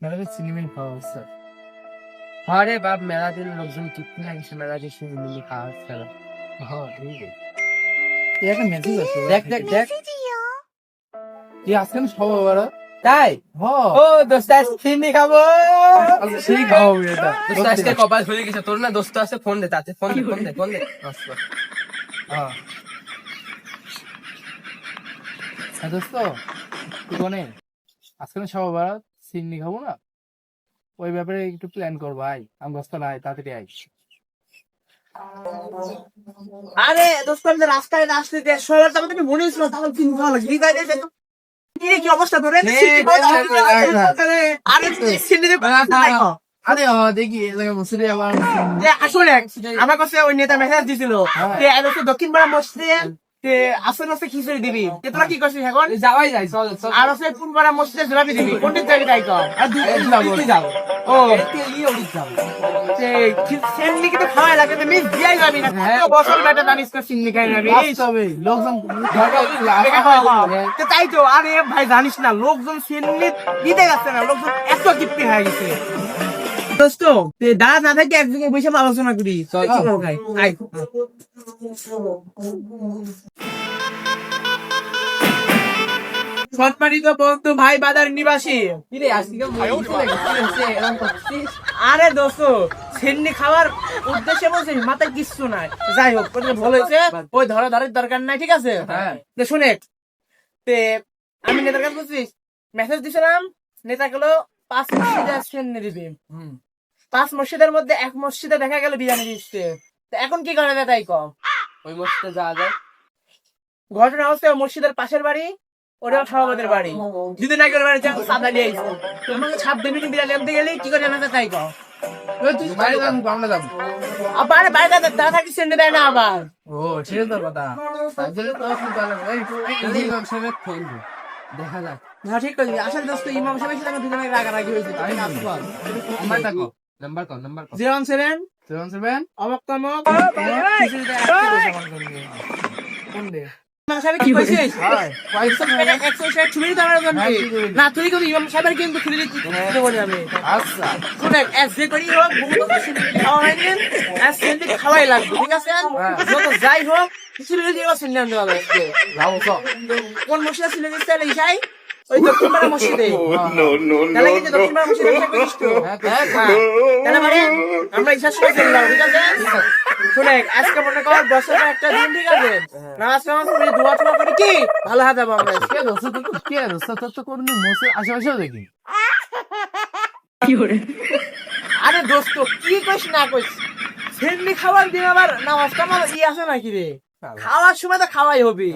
মেলাতে সিনেমাই খাওয়া হচ্ছে। আরে বাপ লোকজন টিপতে লাগিছে মেলা দিয়ে শুনে খাওয়া হচ্ছে হ্যাঁ ঠিক আছে। একটা মেসেজ আছে দেখ দেখ দেখ। এই আজকে সবাই বড় তাই? হ্যাঁ। ও দোস্ত চিনি খাব। সেই খাওয়া এটা। দোস্ত আজকে কপাল গেছে। তোর না দোস্ত আছে ফোন দে তাতে ফোন দে ফোন দে ফোন দে। আচ্ছা। হ্যাঁ। হ্যাঁ দোস্ত। তুই কোনে আজকে সবাই সিন্নি খাব না? ওই ব্যাপারে একটু প্ল্যান কর ভাই। আমি বস্তা নাই তাড়াতাড়ি আই আরে দোস্ত আমি রাস্তায় আসতে দিয়ে সবার তো আমাকে মনে হচ্ছিল তাহলে চিনি খাওয়া লাগে ঠিক আছে কি অবস্থা তোর। আরে। আরে দেখি আবার আসলে আমার কাছে ওই নেতা মেসেজ দিছিল। হ্যাঁ। দক্ষিণ পাড়া মসজিদে যে আসলে হচ্ছে খিচুড়ি দিবি। তোরা কি করছিস এখন? যাওয়াই যায় চল চল। আর হচ্ছে পূর্ব মসজিদে দিবি। জায়গায় তাই কর আর দুই এই যাব। ও। ই ওড়ি যাও সেমনি কিন্তু খাওয়াই লাগে দিয়াই যাবি না। বছর বেটা জানিস তো সিন্নি খাই যাবি। বাস্তবে লোকজন তো তাই তো আরে ভাই জানিস না লোকজন সেমনি দিতে যাচ্ছে না লোকজন এত তৃপ্তি হয়ে গেছে। দোস্ত দাদা না থাকে বসে আলোচনা করি। আয়। সৎমানিত বন্ধু ভাই বাজার নিবাসী। আরে দোস্ত সেন্নি খাওয়ার উদ্দেশ্যে বলছিস মাথায় কিচ্ছু নাই। যাই হোক ভালো হয়েছে। ওই ধরা ধরার দরকার নাই ঠিক আছে? হ্যাঁ। শুনে তে আমি নেতার কাছে বলছিস মেসেজ দিছিলাম নেতা গেলো পাঁচ মসজিদে সেন্নি দিবি। হুম। পাঁচ মসজিদের মধ্যে এক মসজিদে দেখা গেল বিরিয়ানি দিচ্ছে। এখন কি করা যায় তাই কম ওই মসজিদে যাওয়া যায়। ঘটনা হচ্ছে মসজিদের পাশের বাড়ি ওটাও সভাপতির বাড়ি। যদি না করে বাড়ি সাদা নিয়ে আইসো তোমাকে ছাপ দেবি বিরিয়ানি আনতে গেলে কি করে জানাতে তাই কম আমরা আবার বাইরে দাদা থাকি সেন্ডে দেয় না আবার। ও ঠিক কথা। দেখা যাক। না ঠিক আছে। আসলে দোস্ত ইমাম সাহেব আমার দুজনের রাগারাগি হয়েছে। না নাম্বার থাকো নাম্বার কর নাম্বার কর zero one seven seven seven অমক তমক খিচুড়িতে এক কিলো জমা করবি। কোন দে কি হ্যাঁ, ঠিক আছে। না তুই কিন্তু ইমাম সাহেবের কিন্তু ছুরি দেবো যাবে আচ্ছা। শুনে এক যে করি হোক বহুত খাওয়া হয়নি এক সিন্দি খাওয়াই লাগবে ঠিক আছে? যত যাই হোক দিয়ে কোন দিতে চাইলে ইসাই ওই দক্ষিণ পাড়া মসজিদে। no, no, তাহলে no, কিন্তু দক্ষিণ পাড়া মসজিদে ইসা করিস তো। হ্যাঁ হ্যাঁ, তাহলে মানে আমরা ইচ্ছা সময় চলে যাব ঠিক আছে? শুনে আজকে মনে কর বছরের একটা দিন ঠিক আছে? নামাজ কামাজ করে দোয়া টোয়া করি কি? ভালো হাত যাব আমরা কে তো কে তোর তো কোনো মোসে আশেপাশেও দেখি আরে দোস্ত কি কইস না কইস? সেমনি খাবার দিন আবার নামাজ কামাজ ই আছে নাকি রে? খাওয়ার সময় তো খাওয়াই হবে।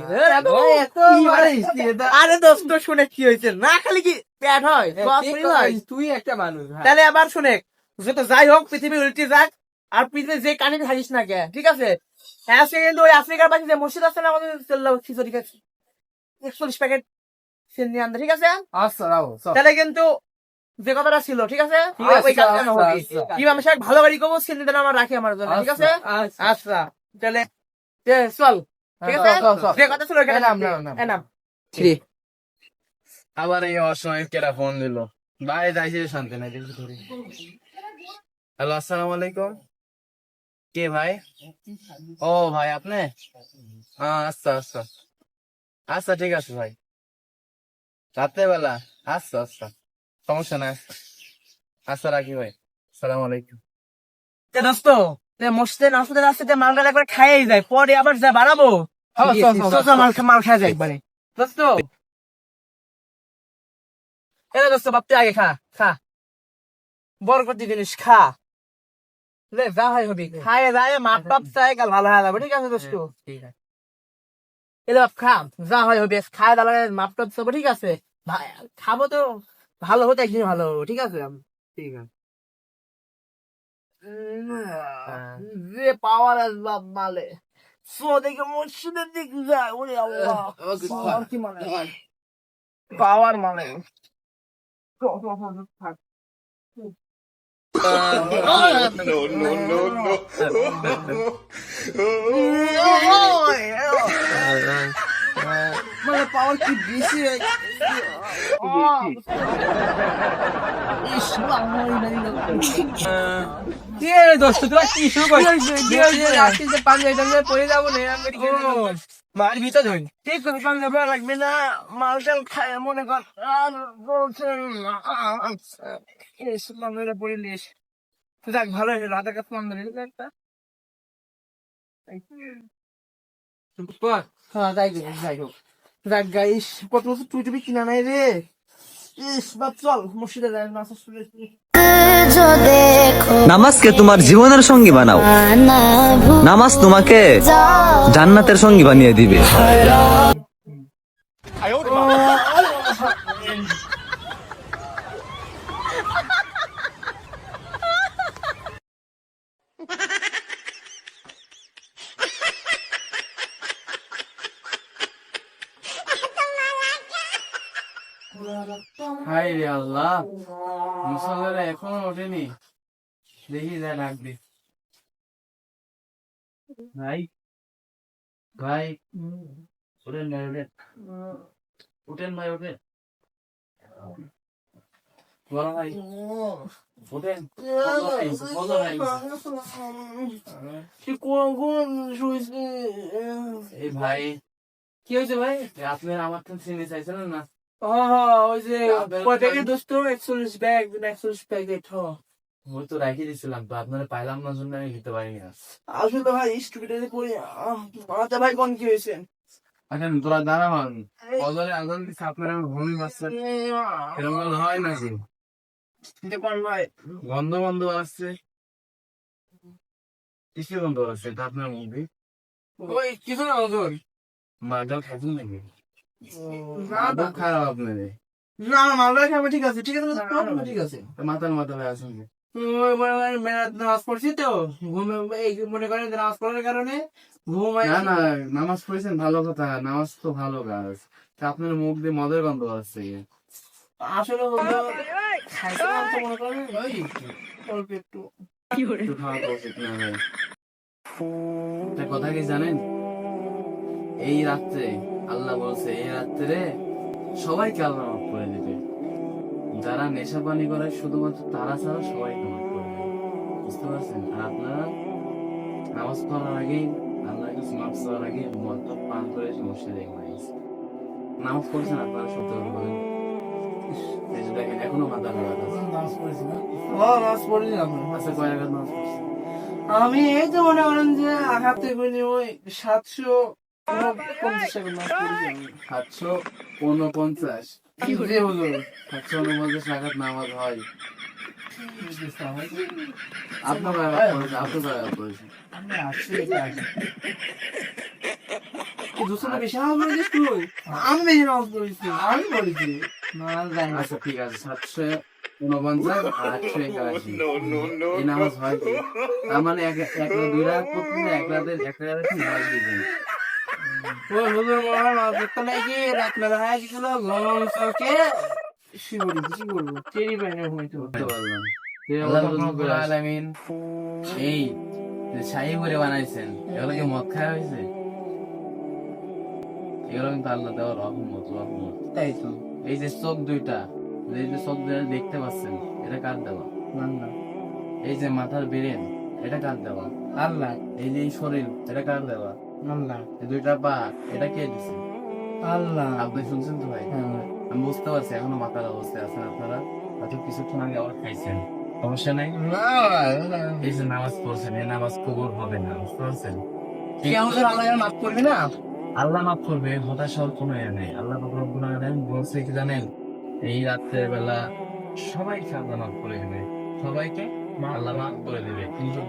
আরে দোস্ত শুনে কি হয়েছে? না খালি কি পেট হয় তুই একটা মানুষ তাহলে আবার শুনে যত যাই হোক পৃথিবী উল্টে যাক আর পৃথিবী যে কানে থাকিস না কে ঠিক আছে? হ্যাঁ কিন্তু ওই আফ্রিকার পাশে যে মসজিদ আছে না আমাদের চলল খিচুড়ি খাচ্ছি একচল্লিশ প্যাকেট সেন্দি আনতে ঠিক আছে? আচ্ছা তাহলে কিন্তু যে কথাটা ছিল ঠিক আছে? আচ্ছা, আচ্ছা। ভালো গাড়ি করব সেন্দি আমার রাখি আমার জন্য ঠিক আছে? আচ্ছা। তাহলে চল। আবার এই অসময় কেরা ফোন দিল? বাইরে যাইছে শান্তি নাই দেখি ধরি হ্যালো আসসালামু আলাইকুম। কে ভাই? ও ভাই আপনি? হ্যাঁ আচ্ছা আচ্ছা। আচ্ছা ঠিক আছে ভাই। রাত্রেবেলা। আচ্ছা আচ্ছা। সমস্যা নাই আচ্ছা। আচ্ছা রাখি ভাই। সালাম আলাইকুম। দোস্ত? মসজিদে নাসুদে রাস্তাতে মালটা একবার খাইয়ে যায় পরে আবার যা বাড়াবো। হ্যাঁ, চল, চল, তো তো মাল মাল খাওয়া যায় একবারে। দোস্ত। এ দোস্ত বাপ আগে খা খা। বরকতি জিনিস খা। লে যা হয় হবি খায় যায় মাপ চাই কাল ভালো হয়ে যাবে ঠিক আছে দোস্ত। ঠিক আছে। এলে বাপ খা যা হয় হবে খায় দাঁড়ালে মাপ টাপ চাবো ঠিক আছে। খাব তো ভালো হতে একদিন ভালো ঠিক আছে। ঠিক আছে। যে পাওয়ার আসবাব মালে সো দেখে মসজিদের দিক যায় ওরে আল্লাহ পাওয়ার কি মানে পাওয়ার মানে no, no, no, no. মানে করে কি করছিস? মার ভিতর ধরি। ঠিক করে পাঞ্জাব লাগবে না মাল টাল খায় মনে কর। আর বলছেন এস বান্ধবীরা পড়ে যাক ভালো হয়েছে কাছে বান্ধবী একটা হ্যাঁ যাই যাই হোক। যাক গাইস কত বছর তুই টুপি কিনা নাই রে ইস বাপ চল নামাজ নামাজকে তোমার জীবনের সঙ্গী বানাও। নামাজ তোমাকে জান্নাতের সঙ্গী বানিয়ে দিবে। হাই রে আল্লাহ মুসল্লারা এখনও ওঠেনি। দেখি যা ডাকবি। ভাই ভাই উঠেন ভাই উঠেন উঠেন ভাই বড় ভাই কি কোন কোন এই ভাই কি হয়েছে ভাই? এই আপনার আমার তো চিনি চাইছিলেন না। ওই যে প্যাকেট দোস্ত একচল্লিশ ব্যাগ একচল্লিশ প্যাকেট হ ওই তো রেখে দিয়েছিলাম তো আপনারা পাইলাম না জন্য আমি দিতে পারিনি না আসলে ভাই স্টুপিডে করে আচ্ছা ভাই কোন কি হয়েছে এখন তোরা দাঁড়া হন কদলে আগুন দিচ্ছে আপনারা ভূমি মারছেন এরকম হয় নাকি কোন ভাই গন্ধ গন্ধ আসছে কিসের গন্ধ আসছে আপনার মুভি ওই কিছু না ওজন মাজাল খাইছেন নাকি না খারাপ আপনাদের না মালদা খাবে ঠিক আছে ঠিক আছে ঠিক আছে। আসুন। মনে নামাজ পড়ছি তো ঘুমে এই মনে করেন নামাজ পড়ার কারণে ঘুমাই না না নামাজ পড়েছেন ভালো কথা নামাজ তো ভালো কাজ। তা আপনার মুখ দিয়ে মদের গন্ধ আসছে আসলে হলো খাইছিলাম তো মনে করেন ওই অল্প একটু। একটু খাওয়া উচিত না ভাই। কথা কি জানেন? এই রাত্রে আল্লাহ বলছে এই রাত্রে সবাইকে আল্লাহ মাফ করে দিবে। যারা নেশা পানি করে শুধুমাত্র তারা ছাড়া সবাইকে মাফ করে দেবে। বুঝতে পারছেন? আর আপনারা নামাজ পড়ার আগে আল্লাহ কাছে মাফ চাওয়ার আগে মদ পান করে মসজিদে ঘুমাইছে নামাজ পড়ছেন আপনারা সত্য করে বলেন? দেখেন এখনও মাথা ঘোরা আছে। ও নামাজ পড়ছিলাম আচ্ছা নামাজ? আমি এই তো মনে করেন যে আঘাত থেকে ওই সাতশো সাতশো উনপঞ্চাশ। কি করে হলো সাতশো উনপঞ্চাশ টাকার নামাজ হয়। আপনার আপনার ব্যবহার করেছে কি দুশো টাকা বেশি? নামাজ তুই আমি বেশি নামাজ পড়েছি আমি পড়েছি না জানি না। আচ্ছা ঠিক আছে সাতশো উনপঞ্চাশ আটশো একাশি। এই নামাজ হয় তার মানে এক এক দুই রাত এক রাতের এক রাতের নামাজ দিবেন ওই হুজুর মহারাজ নামাজ নাকি রাত মেলা হয়ে গেছিল গরম চোখে শিবরি কি করব টেরি পাই না ঘুমাইতে পারলাম। আল্লাহ রব্বুল আলামিন। এই যে করে বানাইছেন এগুলো কি মদ খাওয়া হয়েছে? এগুলো কিন্তু আল্লাহ দেওয়ার রহমত রহমত। তাই তো। এই যে চোখ দুইটা এই যে চোখ দুইটা দেখতে পাচ্ছেন এটা কার দেওয়া? এই যে মাথার বেরেন এটা কার দেওয়া? আল্লাহ। এই যে শরীর এটা কার দেওয়া? আল্লাহ। এই দুইটা পা এটা কে দিছে? আল্লাহ। আপনি শুনছেন তো ভাই? হ্যাঁ। আমি বুঝতে পারছি এখনও মাথার অবস্থায় আছেন আপনারা। হয়তো কিছুক্ষণ আগে আবার খাইছেন। সমস্যা নাই? এই যে নামাজ পড়ছেন এই নামাজ কবুল হবে না বুঝতে পারছেন? আল্লাহ মাফ করবে না? আল্লাহ মাফ করবে হতাশ হওয়ার কোনো ইয়ে নেই। আল্লাহ বলছে কি জানেন? এই রাত্রের বেলা সবাইকে আল্লাহ মাফ করে দেবে। সবাইকে আল্লাহ মাফ করে দেবে। কিন্তু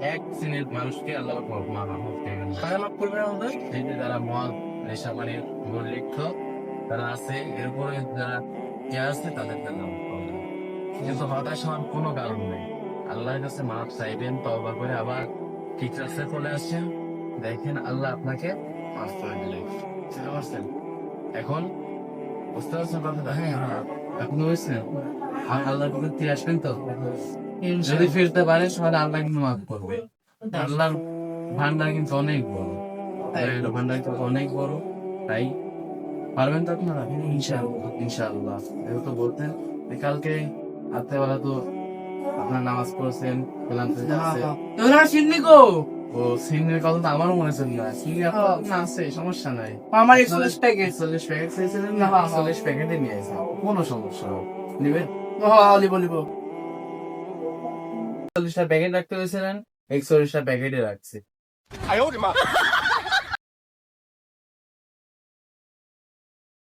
এক শ্রেণির মানুষকে আল্লাহ মাফ মাফ করবে না আল্লাহ মাফ করবে না আমাদের এই যে যারা মদ, নেশা পানির দুর্লিপ্ত তারা আছে এরপরে যারা কে আছে, তাদের জন্য কিন্তু হতাশ হওয়ার কোনো কারণ নেই। আল্লাহর কাছে মাফ চাইবেন তবা করে আবার ঠিক চলে আসছেন দেখেন আল্লাহ আপনাকে মাফ করে দিলেন। বুঝতে পারছেন? এখন বুঝতে পারছেন কথাটা? হ্যাঁ এখন বুঝছেন আর আল্লাহর কাছে ফিরে আসবেন তো? যদি ফিরতে পারেন তাহলে আল্লাহ কিন্তু মাফ করবে। আল্লাহর ভান্ডার কিন্তু অনেক বড়। ভান্ডার কিন্তু অনেক বড়। তাই পারবেন তো আপনারা? ইনশাআল্লাহ। ইনশাআল্লাহ। যেহেতু বলতেন যে কালকে রাত্রেবেলা তো আপনার নামাজ পড়ছেন তো সিন্নি গো? ও সিংহের কথা তো আমারও মনে ছিল না সিং না আছে সমস্যা নাই। আমার একচল্লিশ প্যাকেট চল্লিশ প্যাকেট না চল্লিশ প্যাকেটে নিয়ে আসা কোনো সমস্যা নিবেন? লিব লিব। চল্লিশটা প্যাকেট রাখতে হয়েছিলেন একচল্লিশটা প্যাকেটে রাখছি।